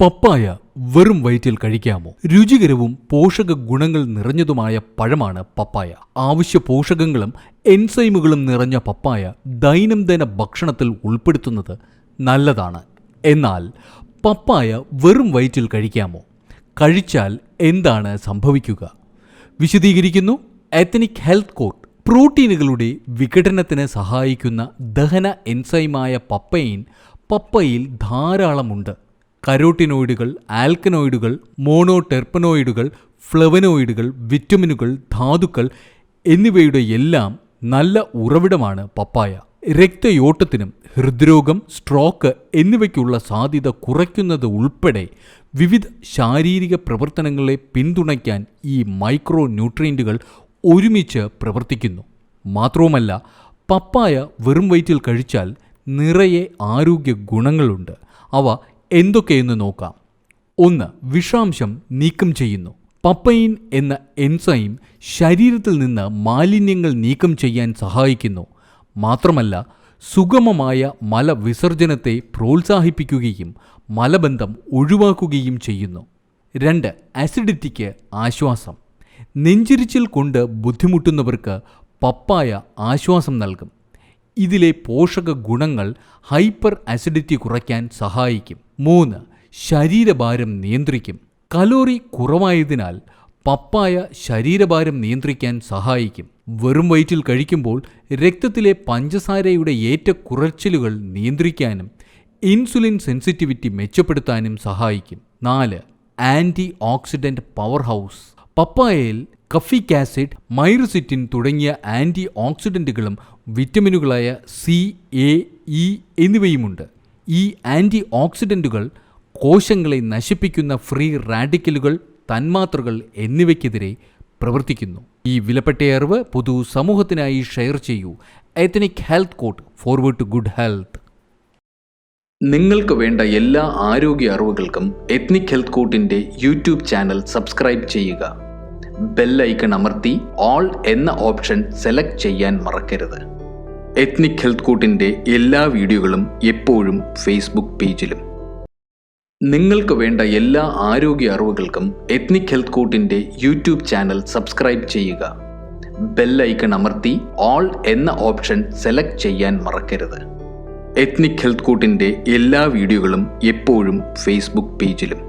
പപ്പായ വെറും വയറ്റിൽ കഴിക്കാമോ? രുചികരവും പോഷക ഗുണങ്ങൾ നിറഞ്ഞതുമായ പഴമാണ് പപ്പായ. ആവശ്യ പോഷകങ്ങളും എൻസൈമുകളും നിറഞ്ഞ പപ്പായ ദൈനംദിന ഭക്ഷണത്തിൽ ഉൾപ്പെടുത്തുന്നത് നല്ലതാണ്. എന്നാൽ പപ്പായ വെറും വയറ്റിൽ കഴിക്കാമോ? കഴിച്ചാൽ എന്താണ് സംഭവിക്കുക? വിശദീകരിക്കുന്നു എത്തനിക് ഹെൽത്ത് കോർട്ട് പ്രോട്ടീനുകളുടെ വിഘടനത്തിന് സഹായിക്കുന്ന ദഹന എൻസൈമായ പപ്പയിൻ പപ്പയിൽ ധാരാളമുണ്ട്. കരോട്ടിനോയിഡുകൾ ആൽക്കനോയിഡുകൾ മോണോടെർപ്പനോയിഡുകൾ ഫ്ലവനോയിഡുകൾ വിറ്റമിനുകൾ ധാതുക്കൾ എന്നിവയുടെ എല്ലാം നല്ല ഉറവിടമാണ് പപ്പായ. രക്തയോട്ടത്തിനും ഹൃദ്രോഗം സ്ട്രോക്ക് എന്നിവയ്ക്കുള്ള സാധ്യത കുറയ്ക്കുന്നത് ഉൾപ്പെടെ വിവിധ ശാരീരിക പ്രവർത്തനങ്ങളെ പിന്തുണയ്ക്കാൻ ഈ മൈക്രോ ന്യൂട്രിയന്റുകൾ ഒരുമിച്ച് പ്രവർത്തിക്കുന്നു. മാത്രവുമല്ല പപ്പായ വെറും വയറ്റിൽ കഴിച്ചാൽ നിറയെ ആരോഗ്യ ഗുണങ്ങളുണ്ട്. അവ എന്തൊക്കെയെന്ന് നോക്കാം. ഒന്ന് വിഷാംശം നീക്കം ചെയ്യുന്നു. പപ്പയിൻ എന്ന എൻസൈം ശരീരത്തിൽ നിന്ന് മാലിന്യങ്ങൾ നീക്കം ചെയ്യാൻ സഹായിക്കുന്നു. മാത്രമല്ല സുഗമമായ മലവിസർജനത്തെ പ്രോത്സാഹിപ്പിക്കുകയും മലബന്ധം ഒഴിവാക്കുകയും ചെയ്യുന്നു. രണ്ട് അസിഡിറ്റിക്ക് ആശ്വാസം. നെഞ്ചിരിച്ചിൽ കൊണ്ട് ബുദ്ധിമുട്ടുന്നവർക്ക് പപ്പായ ആശ്വാസം നൽകും. ഇതിലെ പോഷക ഗുണങ്ങൾ ഹൈപ്പർ അസിഡിറ്റി കുറയ്ക്കാൻ സഹായിക്കും. മൂന്ന് ശരീരഭാരം നിയന്ത്രിക്കും. കലോറി കുറവായതിനാൽ പപ്പായ ശരീരഭാരം നിയന്ത്രിക്കാൻ സഹായിക്കും. വെറും വയറ്റിൽ കഴിക്കുമ്പോൾ രക്തത്തിലെ പഞ്ചസാരയുടെ ഏറ്റക്കുറച്ചിലുകൾ നിയന്ത്രിക്കാനും ഇൻസുലിൻ സെൻസിറ്റിവിറ്റി മെച്ചപ്പെടുത്താനും സഹായിക്കും. നാല് ആന്റി ഓക്സിഡന്റ് പവർ ഹൗസ് പപ്പായയിൽ കഫിക് ആസിഡ് മൈറുസിറ്റിൻ തുടങ്ങിയ ആന്റി ഓക്സിഡന്റുകളും വിറ്റമിനുകളായ സി എ ഇ എന്നിവയുമുണ്ട്. ഈ ആന്റി ഓക്സിഡന്റുകൾ കോശങ്ങളെ നശിപ്പിക്കുന്ന ഫ്രീ റാഡിക്കലുകൾ തന്മാത്രകൾ എന്നിവയ്ക്കെതിരെ പ്രവർത്തിക്കുന്നു. ഈ വിലപ്പെട്ട അറിവ് പൊതു സമൂഹത്തിനായി ഷെയർ ചെയ്യൂ. Ethnic health court forward to good health നിങ്ങൾക്ക് വേണ്ട എല്ലാ ആരോഗ്യ അറിവുകൾക്കും എത്നിക് ഹെൽത്ത് കോട്ടിന്റെ യൂട്യൂബ് ചാനൽ സബ്സ്ക്രൈബ് ചെയ്യുക. ബെല്ലൈക്കൺ അമർത്തി ഓൾ എന്ന ഓപ്ഷൻ സെലക്ട് ചെയ്യാൻ മറക്കരുത്. എത്നിക് ഹെൽത്ത് കൂട്ടിന്റെ എല്ലാ വീഡിയോകളും എപ്പോഴും ഫേസ്ബുക്ക് പേജിലും. നിങ്ങൾക്ക് വേണ്ട എല്ലാ ആരോഗ്യ അറിവുകൾക്കും എത്നിക് ഹെൽത്ത് കൂട്ടിന്റെ യൂട്യൂബ് ചാനൽ സബ്സ്ക്രൈബ് ചെയ്യുക. ബെല്ലൈക്കൺ അമർത്തി ഓൾ എന്ന ഓപ്ഷൻ സെലക്ട് ചെയ്യാൻ മറക്കരുത്. എത്നിക് ഹെൽത്ത് കൂട്ടിന്റെ എല്ലാ വീഡിയോകളും എപ്പോഴും ഫേസ്ബുക്ക് പേജിലും.